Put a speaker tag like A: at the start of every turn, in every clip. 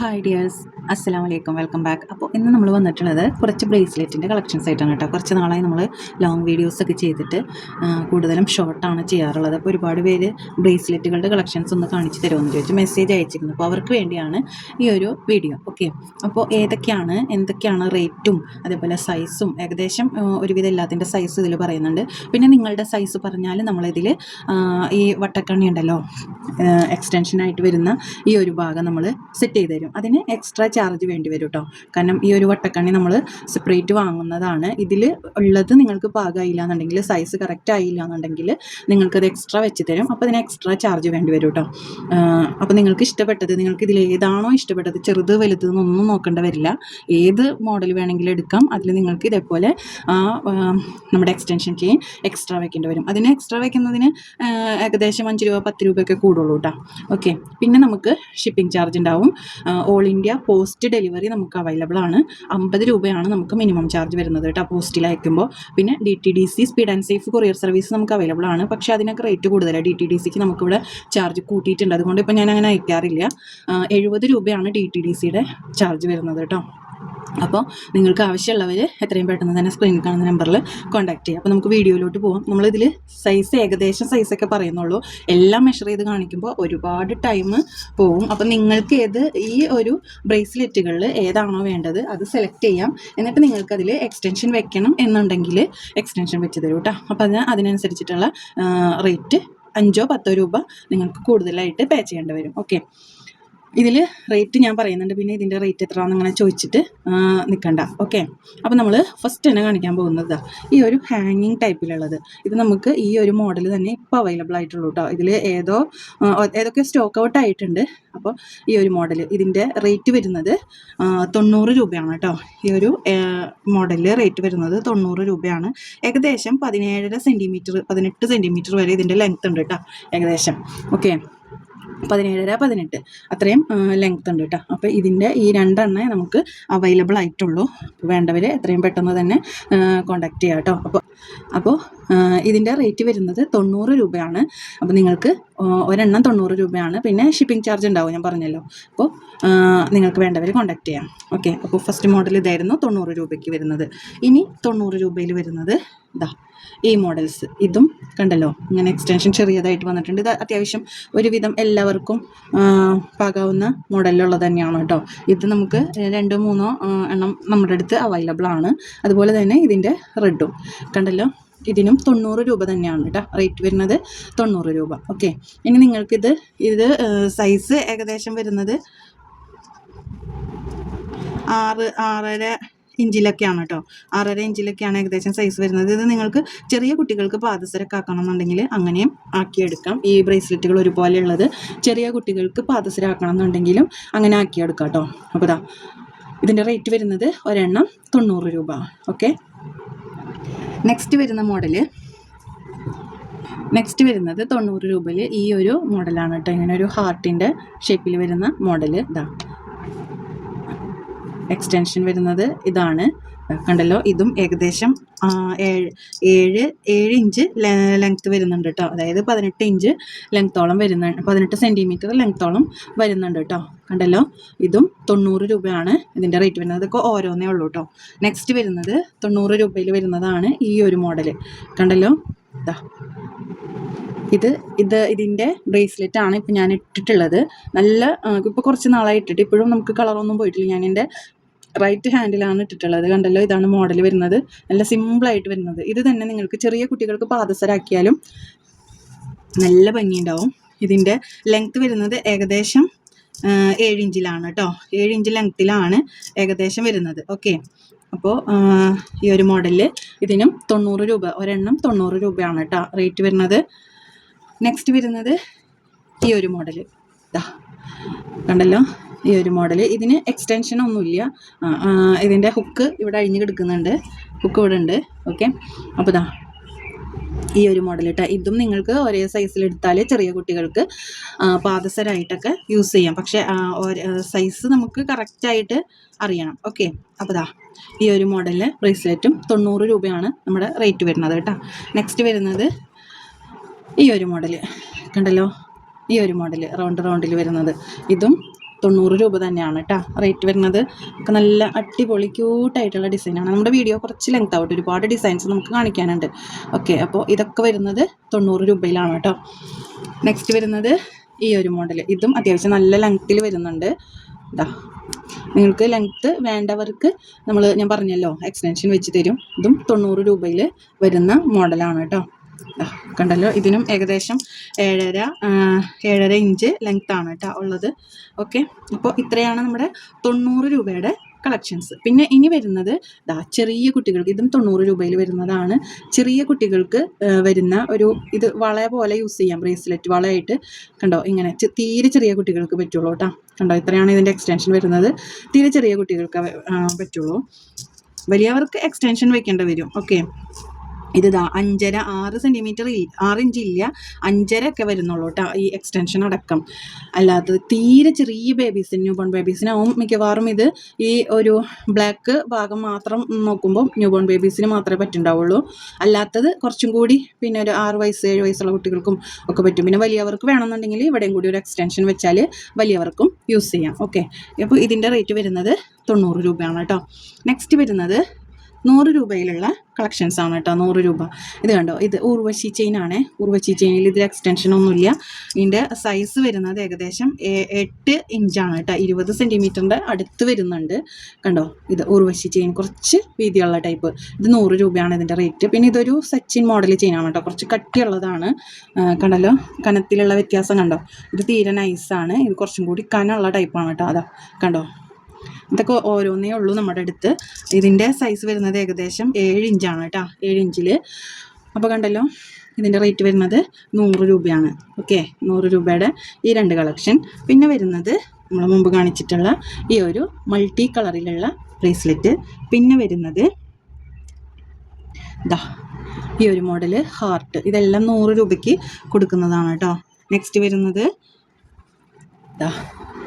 A: Hi dears അസ്സാം വലൈക്കും welcome back അപ്പോൾ ഇന്ന് നമ്മൾ വന്നിട്ടുള്ളത് കുറച്ച് ബ്രേസ്ലെറ്റിന്റെ കളക്ഷൻസ് ആയിട്ടാണ് കേട്ടോ. കുറച്ച് നാളായി നമ്മൾ ലോങ് വീഡിയോസൊക്കെ ചെയ്തിട്ട് കൂടുതലും ഷോർട്ടാണ് ചെയ്യാറുള്ളത്. അപ്പോൾ ഒരുപാട് പേര് ബ്രേസ്ലെറ്റുകളുടെ കളക്ഷൻസ് ഒന്ന് കാണിച്ച് തരുമെന്ന് ചോദിച്ചു. മെസ്സേജ് അയച്ചിരുന്നു. അപ്പോൾ അവർക്ക് വേണ്ടിയാണ് ഈ ഒരു വീഡിയോ ഓക്കെ അപ്പോൾ ഏതൊക്കെയാണ് എന്തൊക്കെയാണ് റേറ്റും അതേപോലെ സൈസും ഏകദേശം ഒരു ഒരുവിധം എല്ലാത്തിന്റെ സൈസ് ഇതിൽ പറയുന്നുണ്ട്. പിന്നെ നിങ്ങളുടെ സൈസ് പറഞ്ഞാൽ നമ്മളിതിൽ ഈ വട്ടക്കണ്ണി ഉണ്ടല്ലോ എക്സ്റ്റൻഷനായിട്ട് വരുന്ന ഈ ഒരു ഭാഗം നമ്മൾ സെറ്റ് ചെയ്ത് തരും. അതിന് എക്സ്ട്രാ ചാർജ് വേണ്ടി വരും കേട്ടോ കാരണം ഈ ഒരു വട്ടക്കണ്ണി നമ്മൾ സെപ്പറേറ്റ് വാങ്ങുന്നതാണ്. ഇതിൽ ഉള്ളത് നിങ്ങൾക്ക് പാകമായില്ല എന്നുണ്ടെങ്കിൽ സൈസ് കറക്റ്റ് ആയില്ല എന്നുണ്ടെങ്കിൽ നിങ്ങൾക്കത് എക്സ്ട്രാ വെച്ച് തരും. അപ്പോൾ അതിന് എക്സ്ട്രാ ചാർജ് വേണ്ടി വരും കേട്ടോ അപ്പോൾ നിങ്ങൾക്ക് ഇഷ്ടപ്പെട്ടത് നിങ്ങൾക്ക് ഇതിൽ ഏതാണോ ഇഷ്ടപ്പെട്ടത് ചെറുത് വലുത് എന്നൊന്നും നോക്കേണ്ട വരില്ല. ഏത് മോഡൽ വേണമെങ്കിലും എടുക്കാം. അതിൽ നിങ്ങൾക്ക് ഇതേപോലെ നമ്മുടെ എക്സ്റ്റൻഷൻ ചെയിൻ എക്സ്ട്രാ വെക്കേണ്ടി വരും. അതിന് എക്സ്ട്രാ വെക്കുന്നതിന് ഏകദേശം അഞ്ച് രൂപ പത്ത് രൂപയൊക്കെ കൂടുള്ളൂ കേട്ടോ ഓക്കെ പിന്നെ നമുക്ക് ഷിപ്പിംഗ് ചാർജ് ഉണ്ടാവും. ഓൾ ഇന്ത്യ പോസ്റ്റ് ഡെലിവറി നമുക്ക് അവൈലബിൾ ആണ്. അമ്പത് രൂപയാണ് നമുക്ക് മിനിമം ചാർജ് വരുന്നത് കേട്ടോ പോസ്റ്റിൽ അയക്കുമ്പോൾ പിന്നെ D T D C speed and safe courier service നമുക്ക് അവൈലബിൾ ആണ്. പക്ഷേ അതിനൊക്കെ റേറ്റ് കൂടുതലാണ് ഡി ടി ഡി സിക്ക് നമുക്കിവിടെ ചാർജ് കൂട്ടിയിട്ടുണ്ട്. അതുകൊണ്ട് ഇപ്പോൾ ഞാൻ അങ്ങനെ അയക്കാറില്ല എഴുപത് രൂപയാണ് ഡി ടി ഡി സിയുടെ ചാർജ് വരുന്നത് കേട്ടോ. അപ്പോൾ നിങ്ങൾക്ക് ആവശ്യമുള്ളവർ എത്രയും പെട്ടെന്ന് തന്നെ സ്ക്രീനിൽ കാണുന്ന നമ്പറിൽ കോൺടാക്ട് ചെയ്യുക. അപ്പോൾ നമുക്ക് വീഡിയോയിലോട്ട് പോകാം നമ്മളിതിൽ സൈസ് ഏകദേശം സൈസൊക്കെ പറയുന്നുള്ളൂ. എല്ലാം മെഷർ ചെയ്ത് കാണിക്കുമ്പോൾ ഒരുപാട് ടൈം പോവും. അപ്പോൾ നിങ്ങൾക്ക് ഏത് ഈ ഒരു ബ്രേസ്ലെറ്റുകളിൽ ഏതാണോ വേണ്ടത് അത് സെലക്ട് ചെയ്യാം. എന്നിട്ട് നിങ്ങൾക്കതിൽ എക്സ്റ്റെൻഷൻ എക്സ്റ്റൻഷൻ വെക്കണം എന്നുണ്ടെങ്കിൽ എക്സ്റ്റൻഷൻ വെച്ച് തരും കേട്ടോ അപ്പോൾ അതിന് അതിനനുസരിച്ചിട്ടുള്ള റേറ്റ് അഞ്ചോ പത്തോ രൂപ നിങ്ങൾക്ക് കൂടുതലായിട്ട് പേ ചെയ്യേണ്ടി വരും. ഓക്കെ ഇതിൽ റേറ്റ് ഞാൻ പറയുന്നുണ്ട്. പിന്നെ ഇതിന്റെ റേറ്റ് എത്രയാണെന്ന് അങ്ങനെ ചോദിച്ചിട്ട് നിൽക്കണ്ട ഓക്കെ അപ്പോൾ നമ്മൾ ഫസ്റ്റ് തന്നെ കാണിക്കാൻ പോകുന്നത് ഈ ഒരു ഹാങ്ങിങ് ടൈപ്പിലുള്ളത് ഇത് നമുക്ക് ഈ ഒരു മോഡൽ തന്നെ ഇപ്പോൾ അവൈലബിൾ ആയിട്ടുള്ളൂ കേട്ടോ ഇതിൽ ഏതോ ഏതൊക്കെ സ്റ്റോക്ക് ഔട്ട് ആയിട്ടുണ്ട്. അപ്പോൾ ഈ ഒരു മോഡൽ ഇതിന്റെ റേറ്റ് വരുന്നത് തൊണ്ണൂറ് രൂപയാണ് കേട്ടോ ഈ ഒരു മോഡലിൽ റേറ്റ് വരുന്നത് തൊണ്ണൂറ് രൂപയാണ്. ഏകദേശം പതിനേഴര സെന്റിമീറ്റർ പതിനെട്ട് സെന്റിമീറ്റർ വരെ ഇതിന്റെ ലെങ്ത് ഉണ്ട് കേട്ടോ ഏകദേശം. ഓക്കെ പതിനേഴര പതിനെട്ട്. അത്രയും ലെങ്ത് ഉണ്ട് കേട്ടോ അപ്പോൾ ഇതിന്റെ ഈ രണ്ടെണ്ണേ നമുക്ക് അവൈലബിൾ ആയിട്ടുള്ളൂ. വേണ്ടവർ എത്രയും പെട്ടെന്ന് തന്നെ കോണ്ടാക്ട് ചെയ്യാം കേട്ടോ അപ്പോൾ അപ്പോൾ ഇതിന്റെ റേറ്റ് വരുന്നത് തൊണ്ണൂറ് രൂപയാണ്. അപ്പോൾ നിങ്ങൾക്ക് ഒരെണ്ണം തൊണ്ണൂറ് രൂപയാണ്. പിന്നെ ഷിപ്പിംഗ് ചാർജ് ഉണ്ടാവും ഞാൻ പറഞ്ഞല്ലോ. അപ്പോൾ നിങ്ങൾക്ക് വേണ്ടവർ കോണ്ടാക്ട് ചെയ്യാം. ഓക്കെ അപ്പോൾ ഫസ്റ്റ് മോഡൽ ഇതായിരുന്നു തൊണ്ണൂറ് രൂപയ്ക്ക് വരുന്നത്. ഇനി തൊണ്ണൂറ് രൂപയിൽ വരുന്നത് ഇതാ ഈ മോഡൽസ് ഇതും കണ്ടല്ലോ ഇങ്ങനെ എക്സ്റ്റൻഷൻ ചെറിയതായിട്ട് വന്നിട്ടുണ്ട്. ഇത് അത്യാവശ്യം ഒരുവിധം എല്ലാവർക്കും പാകാവുന്ന മോഡലിലുള്ളത് തന്നെയാണ് കേട്ടോ. ഇത് നമുക്ക് രണ്ടോ മൂന്നോ എണ്ണം നമ്മുടെ അടുത്ത് അവൈലബിൾ ആണ്. അതുപോലെ തന്നെ ഇതിന്റെ റെഡും കണ്ടല്ലോ ഇതിനും തൊണ്ണൂറ് രൂപ തന്നെയാണ് കേട്ടോ. റേറ്റ് വരുന്നത് തൊണ്ണൂറ് രൂപ. ഓക്കെ ഇനി നിങ്ങൾക്കിത് ഇത് സൈസ് ഏകദേശം വരുന്നത് ആറ് ആറര ഇഞ്ചിലൊക്കെയാണ് കേട്ടോ. ആറര ഇഞ്ചിലൊക്കെയാണ് ഏകദേശം സൈസ് വരുന്നത്. ഇത് നിങ്ങൾക്ക് ചെറിയ കുട്ടികൾക്ക് പാദസരക്ക് ആക്കണം എന്നുണ്ടെങ്കിൽ അങ്ങനെയും ആക്കിയെടുക്കാം. ഈ ബ്രേസ്ലെറ്റുകൾ ഒരുപോലെയുള്ളത്. ചെറിയ കുട്ടികൾക്ക് പാദസര ആക്കണമെന്നുണ്ടെങ്കിലും അങ്ങനെ ആക്കിയെടുക്കാം കേട്ടോ. അപ്പോൾ ഇതാ ഇതിന്റെ റേറ്റ് വരുന്നത് ഒരെണ്ണം തൊണ്ണൂറ് രൂപ. ഓക്കെ നെക്സ്റ്റ് വരുന്ന മോഡൽ നെക്സ്റ്റ് വരുന്നത് തൊണ്ണൂറ് രൂപയിൽ ഈ ഒരു മോഡലാണ് കേട്ടോ. ഇങ്ങനെ ഒരു ഹാർട്ടിന്റെ ഷേപ്പിൽ വരുന്ന മോഡൽ ഇതാ. എക്സ്റ്റൻഷൻ വരുന്നത് ഇതാണ്. കണ്ടല്ലോ? ഇതും ഏകദേശം ഏഴ് ഏഴ് ഏഴ് ഇഞ്ച് ലെങ്ത്ത് വരുന്നുണ്ട് കേട്ടോ അതായത് പതിനെട്ട് ഇഞ്ച് ലെങ്ത്തോളം വരുന്ന പതിനെട്ട് സെന്റിമീറ്റർ ലെങ്ത്തോളം വരുന്നുണ്ട് കേട്ടോ കണ്ടല്ലോ? ഇതും തൊണ്ണൂറ് രൂപയാണ് ഇതിന്റെ റേറ്റ് വരുന്നത്. ഇതൊക്കെ ഓരോന്നേ ഉള്ളൂ കേട്ടോ നെക്സ്റ്റ് വരുന്നത് തൊണ്ണൂറ് രൂപയിൽ വരുന്നതാണ് ഈ ഒരു മോഡൽ കണ്ടല്ലോ? ഇതാ ഇത് ഇത് ഇതിന്റെ ബ്രേസ്ലെറ്റ് ആണ് ഇപ്പം ഞാൻ ഇട്ടിട്ടുള്ളത്. നല്ല ഇപ്പോൾ കുറച്ച് നാളായി ഇട്ടിട്ട് ഇപ്പോഴും നമുക്ക് കളറൊന്നും പോയിട്ടില്ല. ഞാൻ എന്റെ റൈറ്റ് ഹാൻഡിലാണ് ഇട്ടിട്ടുള്ളത്. കണ്ടല്ലോ? ഇതാണ് മോഡൽ വരുന്നത്. നല്ല സിമ്പിളായിട്ട് വരുന്നത്. ഇത് തന്നെ നിങ്ങൾക്ക് ചെറിയ കുട്ടികൾക്ക് പാദസരാക്കിയാലും നല്ല ഭംഗിയുണ്ടാവും. ഇതിന്റെ ലെങ്ത്ത് വരുന്നത് ഏകദേശം ഏഴ് ഇഞ്ചിലാണ് കേട്ടോ ഏഴ് ഇഞ്ച് ലെങ്ത്തിലാണ് ഏകദേശം വരുന്നത്. ഓക്കെ അപ്പോൾ ഈ ഒരു മോഡലിൽ ഇതിനും തൊണ്ണൂറ് രൂപ ഒരെണ്ണം തൊണ്ണൂറ് രൂപയാണ് കേട്ടോ റേറ്റ് വരുന്നത്. നെക്സ്റ്റ് വരുന്നത് ഈ ഒരു മോഡൽ കണ്ടല്ലോ? ഈ ഒരു മോഡൽ ഇതിന് എക്സ്റ്റൻഷൻ ഒന്നുമില്ല. ഇതിന്റെ ഹുക്ക് ഇവിടെ അഴിഞ്ഞ് കിടക്കുന്നുണ്ട്. ഹുക്ക് ഇവിടെ ഉണ്ട്. ഓക്കെ അപ്പോൾ ഇതാ ഈ ഒരു മോഡൽ കേട്ടോ ഇതും നിങ്ങൾക്ക് ഒരേ സൈസിൽ എടുത്താൽ ചെറിയ കുട്ടികൾക്ക് പാദസരമായിട്ടൊക്കെ യൂസ് ചെയ്യാം. പക്ഷേ സൈസ് നമുക്ക് കറക്റ്റായിട്ട് അറിയണം. ഓക്കെ അപ്പോൾ ദാ ഈ ഒരു മോഡലിലെ ബ്രേസ്ലെറ്റും തൊണ്ണൂറ് രൂപയാണ് നമ്മുടെ റേറ്റ് വരുന്നത് കേട്ടോ. നെക്സ്റ്റ് വരുന്നത് ഈ ഒരു മോഡൽ കണ്ടല്ലോ? ഈ ഒരു മോഡൽ റൗണ്ട് റൗണ്ടിൽ വരുന്നത്. ഇതും തൊണ്ണൂറ് രൂപ തന്നെയാണ് കേട്ടോ റേറ്റ് വരുന്നത്. ഒക്കെ നല്ല അടിപൊളി ക്യൂട്ടായിട്ടുള്ള ഡിസൈനാണ് നമ്മുടെ വീഡിയോ കുറച്ച് ലെങ്ത് ആവട്ടെ ഒരുപാട് ഡിസൈൻസ് നമുക്ക് കാണിക്കാനുണ്ട്. ഓക്കെ അപ്പോൾ ഇതൊക്കെ വരുന്നത് തൊണ്ണൂറ് രൂപയിലാണ് കേട്ടോ നെക്സ്റ്റ് വരുന്നത് ഈ ഒരു മോഡൽ ഇതും അത്യാവശ്യം നല്ല ലെങ്ത്തിൽ വരുന്നുണ്ട്. ഇതാ നിങ്ങൾക്ക് ലെങ്ത്ത് വേണ്ടവർക്ക് നമ്മൾ ഞാൻ പറഞ്ഞല്ലോ എക്സ്റ്റൻഷൻ വെച്ച് തരും. ഇതും തൊണ്ണൂറ് രൂപയിൽ വരുന്ന മോഡലാണ് കേട്ടോ കണ്ടല്ലോ. ഇതിനും ഏകദേശം ഏഴര ഏഴര ഇഞ്ച് ലെങ്ത് ആണ് കേട്ടോ ഉള്ളത്. ഓക്കെ അപ്പോൾ ഇത്രയാണ് നമ്മുടെ തൊണ്ണൂറ് രൂപയുടെ കളക്ഷൻസ് പിന്നെ ഇനി വരുന്നത് ദാ ചെറിയ കുട്ടികൾക്ക് ഇതും തൊണ്ണൂറ് രൂപയിൽ വരുന്നതാണ്. ചെറിയ കുട്ടികൾക്ക് വരുന്ന ഒരു ഇത് വള പോലെ യൂസ് ചെയ്യാം. ബ്രേസ്ലെറ്റ് വളയായിട്ട്. കണ്ടോ? ഇങ്ങനെ തീരെ ചെറിയ കുട്ടികൾക്ക് പറ്റുള്ളൂ കേട്ടോ. കണ്ടോ? ഇത്രയാണ് ഇതിന്റെ എക്സ്റ്റൻഷൻ വരുന്നത്. തീരെ ചെറിയ കുട്ടികൾക്ക് പറ്റുള്ളൂ. വലിയവർക്ക് എക്സ്റ്റൻഷൻ വെക്കേണ്ടി വരും. ഓക്കെ ഇത് അഞ്ചര ആറ് സെന്റിമീറ്റർ ആറ് ഇഞ്ച് ഇല്ല അഞ്ചര ഒക്കെ വരുന്നുള്ളൂ കേട്ടോ ഈ എക്സ്റ്റൻഷൻ അടക്കം. അല്ലാത്തത് തീരെ ചെറിയ ബേബീസ് ന്യൂ ബോൺ ബേബീസിനാവും മിക്കവാറും ഇത് ഈ ഒരു ബ്ലാക്ക് ഭാഗം മാത്രം നോക്കുമ്പോൾ ന്യൂ ബോൺ ബേബീസിന് മാത്രമേ പറ്റുണ്ടാവുള്ളൂ. അല്ലാത്തത് കുറച്ചും കൂടി പിന്നെ ഒരു ആറ് വയസ്സ് ഏഴ് വയസ്സുള്ള കുട്ടികൾക്കും ഒക്കെ പറ്റും. പിന്നെ വലിയവർക്ക് വേണമെന്നുണ്ടെങ്കിൽ ഇവിടെയും കൂടി ഒരു എക്സ്റ്റൻഷൻ വെച്ചാൽ വലിയവർക്കും യൂസ് ചെയ്യാം. ഓക്കെ അപ്പോൾ ഇതിന്റെ റേറ്റ് വരുന്നത് തൊണ്ണൂറ് രൂപയാണ് കേട്ടോ നെക്സ്റ്റ് വരുന്നത് നൂറ് രൂപയിലുള്ള കളക്ഷൻസ് ആണ് കേട്ടോ നൂറ് രൂപ. ഇത് കണ്ടോ ഇത് ഉർവശി ചെയിൻ ആണ്. ഉർവശി ചെയിനിൽ ഇതിൽ എക്സ്റ്റൻഷൻ ഒന്നുമില്ല. ഇതിന്റെ സൈസ് വരുന്നത് ഏകദേശം എട്ട് ഇഞ്ചാണ് കേട്ടോ ഇരുപത് സെന്റിമീറ്ററിന്റെ അടുത്ത് വരുന്നുണ്ട്. കണ്ടോ ഇത് ഉർവശി ചെയിൻ കുറച്ച് വീതിയുള്ള ടൈപ്പ് ഇത് നൂറ് രൂപയാണ് ഇതിന്റെ റേറ്റ് പിന്നെ ഇതൊരു സച്ചിൻ മോഡൽ ചെയിനാണ് കേട്ടോ കുറച്ച് കട്ടിയുള്ളതാണ്. കണ്ടല്ലോ കനത്തിലുള്ള വ്യത്യാസം കണ്ടോ? ഇത് തീരെ നൈസാണ് ഇത് കുറച്ചും കൂടി കനമുള്ള ടൈപ്പാണ് കേട്ടോ അതാ. കണ്ടോ ഇതൊക്കെ ഓരോന്നേ ഉള്ളൂ നമ്മുടെ അടുത്ത്. ഇതിന്റെ സൈസ് വരുന്നത് ഏകദേശം ഏഴ് ഇഞ്ചാണ് കേട്ടോ. ഏഴ് ഇഞ്ചിൽ അപ്പോൾ കണ്ടല്ലോ ഇതിന്റെ റേറ്റ് വരുന്നത് നൂറ് രൂപയാണ്. ഓക്കെ നൂറ് രൂപയുടെ ഈ രണ്ട് കളക്ഷൻ പിന്നെ വരുന്നത് നമ്മൾ മുമ്പ് കാണിച്ചിട്ടുള്ള ഈ ഒരു മൾട്ടി കളറിലുള്ള ബ്രേസ്ലെറ്റ് പിന്നെ വരുന്നത് ദാ ഈ ഒരു മോഡൽ ഹാർട്ട് ഇതെല്ലാം നൂറ് രൂപയ്ക്ക് കൊടുക്കുന്നതാണ് കേട്ടോ. നെക്സ്റ്റ് വരുന്നത് ദാ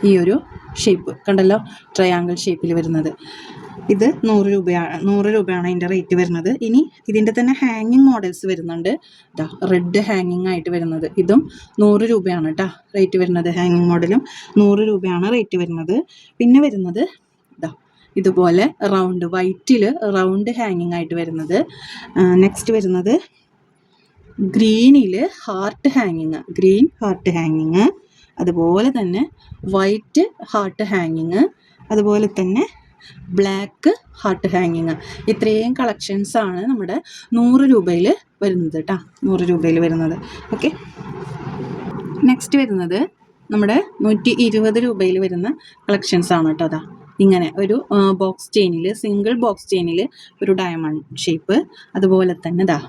A: ഈ ഒരു ഷേപ്പ് കണ്ടല്ലോ? ട്രയാങ്കിൾ ഷേപ്പിൽ വരുന്നത്. ഇത് നൂറ് രൂപയാണ് നൂറ് രൂപയാണ് അതിന്റെ റേറ്റ് വരുന്നത്. ഇനി ഇതിന്റെ തന്നെ ഹാങ്ങിങ് മോഡൽസ് വരുന്നുണ്ട്. ഇതാ റെഡ് ഹാങ്ങിങ് ആയിട്ട് വരുന്നത്. ഇതും നൂറ് രൂപയാണ് കേട്ടോ റേറ്റ് വരുന്നത് ഹാങ്ങിങ് മോഡലും നൂറ് രൂപയാണ് റേറ്റ് വരുന്നത്. പിന്നെ വരുന്നത് ഇതാ ഇതുപോലെ റൗണ്ട് വൈറ്റിൽ റൗണ്ട് ഹാങ്ങിങ് ആയിട്ട് വരുന്നത്. നെക്സ്റ്റ് വരുന്നത് ഗ്രീനിൽ ഹാർട്ട് ഹാങ്ങിങ് ഗ്രീൻ ഹാർട്ട് ഹാങ്ങിങ് അതുപോലെ തന്നെ വൈറ്റ് ഹാർട്ട് ഹാങ്ങിങ് അതുപോലെ തന്നെ ബ്ലാക്ക് ഹാർട്ട് ഹാങ്ങിങ് ഇത്രയും കളക്ഷൻസ് ആണ് നമ്മുടെ നൂറ് രൂപയിൽ വരുന്നത് കേട്ടോ നൂറ് രൂപയിൽ വരുന്നത്. ഓക്കെ നെക്സ്റ്റ് വരുന്നത് നമ്മുടെ നൂറ്റി ഇരുപത് രൂപയിൽ വരുന്ന കളക്ഷൻസ് ആണ് കേട്ടോ അതാ ഇങ്ങനെ ഒരു ബോക്സ് ചെയിനിൽ സിംഗിൾ ബോക്സ് ചെയിനിൽ ഒരു ഡയമണ്ട് ഷേപ്പ് അതുപോലെ തന്നെ ദാ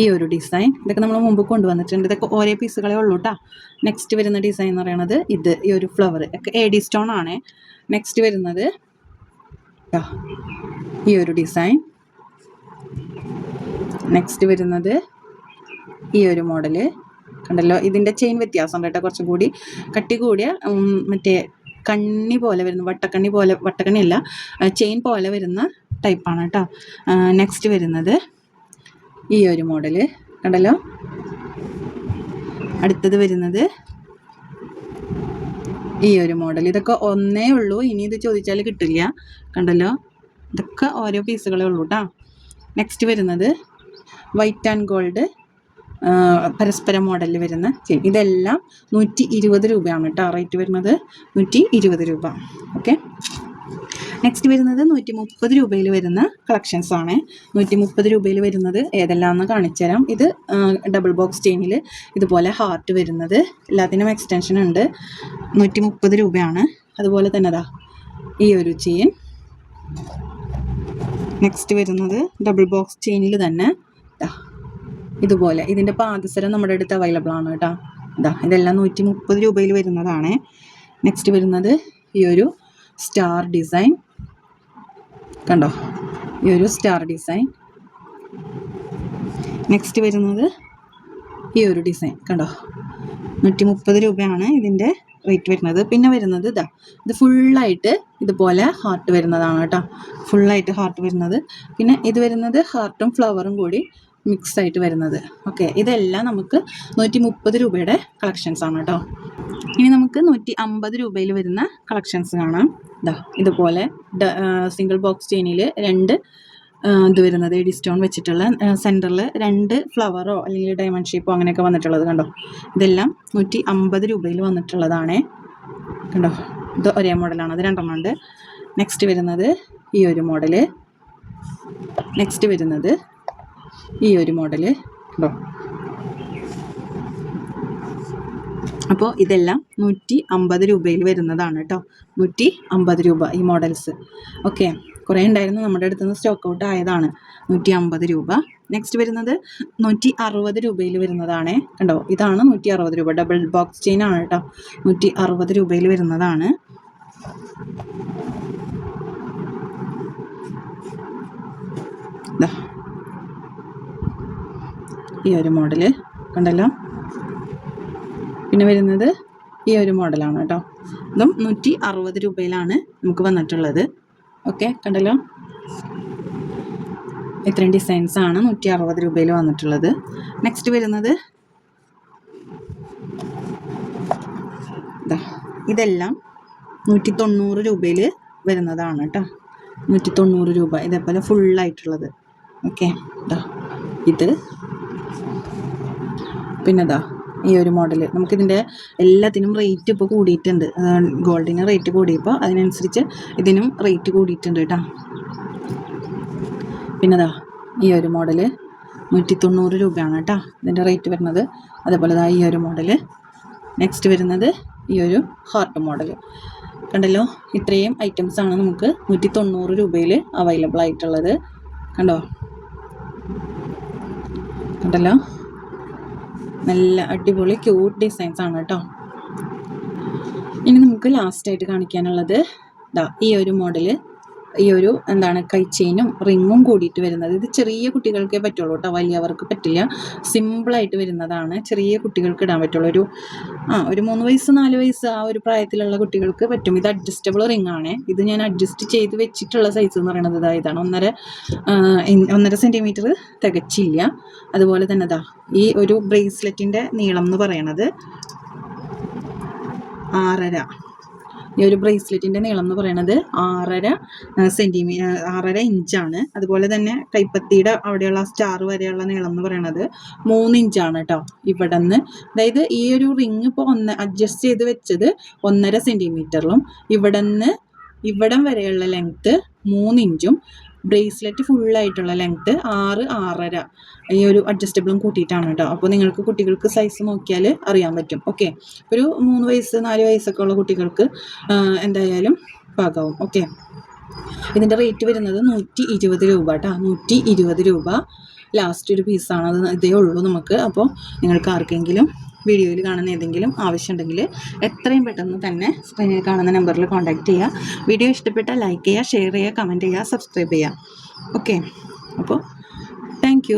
A: ഈ ഒരു ഡിസൈൻ ഇതൊക്കെ നമ്മൾ മുമ്പ് കൊണ്ടുവന്നിട്ടുണ്ട്. ഇതൊക്കെ ഓരോ പീസുകളെ ഉള്ളൂ കേട്ടോ നെക്സ്റ്റ് വരുന്ന ഡിസൈൻ എന്ന് പറയുന്നത് ഇത് ഈ ഒരു ഫ്ലവർ ഒക്കെ എ ഡി സ്റ്റോൺ ആണ്. നെക്സ്റ്റ് വരുന്നത് ഈ ഒരു ഡിസൈൻ നെക്സ്റ്റ് വരുന്നത് ഈ ഒരു മോഡൽ കണ്ടല്ലോ? ഇതിന്റെ ചെയിൻ വ്യത്യാസം കേട്ടോ കുറച്ചും കൂടി കട്ടി കൂടിയ മറ്റേ കണ്ണി പോലെ വരുന്ന വട്ടക്കണ്ണി പോലെ വട്ടക്കണ്ണി അല്ല ചെയിൻ പോലെ വരുന്ന ടൈപ്പാണ് കേട്ടോ നെക്സ്റ്റ് വരുന്നത് ഈ ഒരു മോഡൽ. കണ്ടല്ലോ? അടുത്തത് വരുന്നത് ഈ ഒരു മോഡൽ ഇതൊക്കെ ഒന്നേ ഉള്ളൂ. ഇനി ഇത് ചോദിച്ചാൽ കിട്ടില്ല. കണ്ടല്ലോ? ഇതൊക്കെ ഓരോ പീസുകളേ ഉള്ളൂ കേട്ടോ നെക്സ്റ്റ് വരുന്നത് വൈറ്റ് ആൻഡ് ഗോൾഡ് പരസ്പര മോഡലിൽ വരുന്ന ചെയിൻ. ഇതെല്ലാം നൂറ്റി ഇരുപത് രൂപയാണ് കേട്ടോ റേറ്റ് വരുന്നത് നൂറ്റി ഇരുപത് രൂപ. ഓക്കെ നെക്സ്റ്റ് വരുന്നത് നൂറ്റി മുപ്പത് രൂപയിൽ വരുന്ന കളക്ഷൻസ് ആണ്. നൂറ്റി മുപ്പത് രൂപയിൽ വരുന്നത് ഏതെല്ലാം എന്ന് കാണിച്ചു തരാം. ഇത് ഡബിൾ ബോക്സ് ചെയിനിൽ ഇതുപോലെ ഹാർട്ട് വരുന്നത്. എല്ലാത്തിനും എക്സ്റ്റൻഷൻ ഉണ്ട്. നൂറ്റി മുപ്പത് രൂപയാണ്. അതുപോലെ തന്നെ അതാ ഈ ഒരു ചെയിൻ നെക്സ്റ്റ് വരുന്നത് ഡബിൾ ബോക്സ് ചെയിനിൽ തന്നെ ഇതുപോലെ. ഇതിന്റെ പാദസരം നമ്മുടെ അടുത്ത് അവൈലബിൾ ആണ് കേട്ടോ. ഇതാ ഇതെല്ലാം നൂറ്റി മുപ്പത് രൂപയിൽ വരുന്നതാണ്. നെക്സ്റ്റ് വരുന്നത് ഈ ഒരു സ്റ്റാർ ഡിസൈൻ കണ്ടോ? ഈ ഒരു സ്റ്റാർ ഡിസൈൻ. നെക്സ്റ്റ് വരുന്നത് ഈ ഒരു ഡിസൈൻ കണ്ടോ? നൂറ്റി മുപ്പത് രൂപയാണ് ഇതിന്റെ റേറ്റ് വരുന്നത്. പിന്നെ വരുന്നത് ഇതാ ഇത് ഫുള്ളായിട്ട് ഇതുപോലെ ഹാർട്ട് വരുന്നതാണ് കേട്ടോ. ഫുള്ളായിട്ട് ഹാർട്ട് വരുന്നത്. പിന്നെ ഇത് വരുന്നത് ഹാർട്ടും ഫ്ലവറും കൂടി മിക്സ് ആയിട്ട് വരുന്നത്. ഓക്കെ ഇതെല്ലാം നമുക്ക് നൂറ്റി മുപ്പത് രൂപയുടെ കളക്ഷൻസ് ആണ് കേട്ടോ. ഇനി നമുക്ക് നൂറ്റി അമ്പത് രൂപയിൽ വരുന്ന കളക്ഷൻസ് കാണാം. ഇതാ ഇതുപോലെ സിംഗിൾ ബോക്സ് ചെയിനിൽ രണ്ട് ഇത് വരുന്നത്. എഡി സ്റ്റോൺ വെച്ചിട്ടുള്ള സെന്ററിൽ രണ്ട് ഫ്ലവറോ അല്ലെങ്കിൽ ഡയമണ്ട് ഷേപ്പോ അങ്ങനെയൊക്കെ വന്നിട്ടുള്ളത് കണ്ടോ? ഇതെല്ലാം നൂറ്റി അമ്പത് രൂപയിൽ വന്നിട്ടുള്ളതാണേ. കണ്ടോ? ഇത് ഒരേ മോഡലാണ്. അത് രണ്ടെണ്ണം ഉണ്ട്. നെക്സ്റ്റ് വരുന്നത് ഈ ഒരു മോഡൽ. നെക്സ്റ്റ് വരുന്നത് ഈ ഒരു മോഡൽ. കണ്ടോ? അപ്പോൾ ഇതെല്ലാം നൂറ്റി അമ്പത് രൂപയിൽ വരുന്നതാണ് കേട്ടോ നൂറ്റി അമ്പത് രൂപ ഈ മോഡൽസ് ഓക്കെ കുറേ ഉണ്ടായിരുന്നു. നമ്മുടെ അടുത്ത് നിന്ന് സ്റ്റോക്ക് ഔട്ട് ആയതാണ്. നൂറ്റി അമ്പത് രൂപ. നെക്സ്റ്റ് വരുന്നത് നൂറ്റി അറുപത് രൂപയിൽ വരുന്നതാണ്. കണ്ടോ? ഇതാണ് നൂറ്റി അറുപത് രൂപ. ഡബിൾ ബോക്സ് ചെയിൻ ആണ് കേട്ടോ നൂറ്റി അറുപത് രൂപയിൽ വരുന്നതാണ്. ഈ ഒരു മോഡൽ കണ്ടല്ലോ? പിന്നെ വരുന്നത് ഈ ഒരു മോഡലാണ് കേട്ടോ. ഇതും നൂറ്റി അറുപത് രൂപയിലാണ് നമുക്ക് വന്നിട്ടുള്ളത്. ഓക്കെ കണ്ടല്ലോ. ഇത്രയും ഡിസൈൻസ് ആണ് നൂറ്റി അറുപത് രൂപയിൽ വന്നിട്ടുള്ളത്. നെക്സ്റ്റ് വരുന്നത് ഇതെല്ലാം നൂറ്റി തൊണ്ണൂറ് രൂപയിൽ വരുന്നതാണ് കേട്ടോ. നൂറ്റി തൊണ്ണൂറ് രൂപ ഇതേപോലെ ഫുള്ളായിട്ടുള്ളത് ഓക്കെ ഇതാ ഇത്. പിന്നെ ഇതാ ഈ ഒരു മോഡൽ നമുക്കിതിന്റെ എല്ലാത്തിനും റേറ്റ് ഇപ്പോൾ കൂടിയിട്ടുണ്ട്. ഗോൾഡിന് റേറ്റ് കൂടിയപ്പോൾ അതിനനുസരിച്ച് ഇതിനും റേറ്റ് കൂടിയിട്ടുണ്ട് കേട്ടോ. പിന്നെ ഇതാ ഈ ഒരു മോഡൽ നൂറ്റി തൊണ്ണൂറ് രൂപയാണ് കേട്ടോ ഇതിന്റെ റേറ്റ് വരുന്നത്. അതേപോലെ ദാ ഈ ഒരു മോഡൽ നെക്സ്റ്റ് വരുന്നത് ഈ ഒരു ഹാർട്ട് മോഡൽ കണ്ടല്ലോ ഇത്രയും ഐറ്റംസ് ആണ് നമുക്ക് നൂറ്റി തൊണ്ണൂറ് രൂപയിൽ അവൈലബിൾ ആയിട്ടുള്ളത്. കണ്ടോ? കണ്ടല്ലോ? നല്ല അടിപൊളി ക്യൂട്ട് ഡിസൈൻസ് ആണ് കേട്ടോ. ഇനി നമുക്ക് ലാസ്റ്റായിട്ട് കാണിക്കാനുള്ളത്. ദാ ഈ ഒരു മോഡൽ ഈ ഒരു എന്താണ് കൈച്ചെയിനും റിങ്ങും കൂടിയിട്ട് വരുന്നത്. ഇത് ചെറിയ കുട്ടികൾക്കേ പറ്റുള്ളൂ കേട്ടോ. വലിയവർക്ക് പറ്റില്ല. സിമ്പിളായിട്ട് വരുന്നതാണ്. ചെറിയ കുട്ടികൾക്ക് ഇടാൻ പറ്റുള്ളൂ. ഒരു ആ ഒരു മൂന്ന് വയസ്സ് നാല് വയസ്സ് ആ ഒരു പ്രായത്തിലുള്ള കുട്ടികൾക്ക് പറ്റും. ഇത് അഡ്ജസ്റ്റബിൾ റിംഗ് ആണ് ഇത് ഞാൻ അഡ്ജസ്റ്റ് ചെയ്ത് വെച്ചിട്ടുള്ള സൈസ് എന്ന് പറയുന്നത് ഇതാ ഇതാണ്. ഒന്നര ഒന്നര സെന്റിമീറ്റർ തികച്ചില്ല. അതുപോലെ തന്നെ ഇതാ ഈ ഒരു ബ്രേസ്ലെറ്റിന്റെ നീളം എന്ന് പറയണത് ആറര. ഈ ഒരു ബ്രേസ്ലെറ്റിന്റെ നീളം എന്ന് പറയുന്നത് ആറര സെന്റിമീ ആറര ഇഞ്ചാണ്. അതുപോലെ തന്നെ കൈപ്പത്തിയുടെ അവിടെയുള്ള സ്റ്റാർ വരെയുള്ള നീളം എന്ന് പറയുന്നത് മൂന്ന് ഇഞ്ചാണ് കേട്ടോ ഇവിടെ നിന്ന് അതായത് ഈ ഒരു റിങ് ഇപ്പോൾ ഒന്ന് അഡ്ജസ്റ്റ് ചെയ്ത് വെച്ചത് ഒന്നര സെന്റിമീറ്ററിലും ഇവിടെ നിന്ന് ഇവിടം വരെയുള്ള ലെങ്ത്ത് മൂന്ന് ഇഞ്ചും. ബ്രേസ്ലെറ്റ് ഫുള്ളായിട്ടുള്ള ലെങ്ത്ത് ആറ് ആറര ഈ ഒരു അഡ്ജസ്റ്റബിളും കൂട്ടിയിട്ടാണ് കേട്ടോ അപ്പോൾ നിങ്ങൾക്ക് കുട്ടികൾക്ക് സൈസ് നോക്കിയാൽ അറിയാൻ പറ്റും. ഓക്കെ ഒരു മൂന്ന് വയസ്സ് നാല് വയസ്സൊക്കെ ഉള്ള കുട്ടികൾക്ക് എന്തായാലും പാകാവും. ഓക്കെ ഇതിന്റെ റേറ്റ് വരുന്നത് നൂറ്റി ഇരുപത് രൂപ കേട്ടോ നൂറ്റി ഇരുപത് രൂപ ലാസ്റ്റ് ഒരു പീസാണ് അത് ഇതേ ഉള്ളൂ നമുക്ക്. അപ്പോൾ നിങ്ങൾക്ക് ആർക്കെങ്കിലും വീഡിയോയിൽ കാണുന്ന ഏതെങ്കിലും ആവശ്യമുണ്ടെങ്കിൽ എത്രയും പെട്ടെന്ന് തന്നെ സ്ക്രീനിൽ കാണുന്ന നമ്പറിൽ കോൺടാക്റ്റ് ചെയ്യുക. വീഡിയോ ഇഷ്ടപ്പെട്ടാൽ ലൈക്ക് ചെയ്യുക ഷെയർ ചെയ്യുക കമന്റ് ചെയ്യുക സബ്സ്ക്രൈബ് ചെയ്യുക. ഓക്കെ അപ്പോൾ താങ്ക്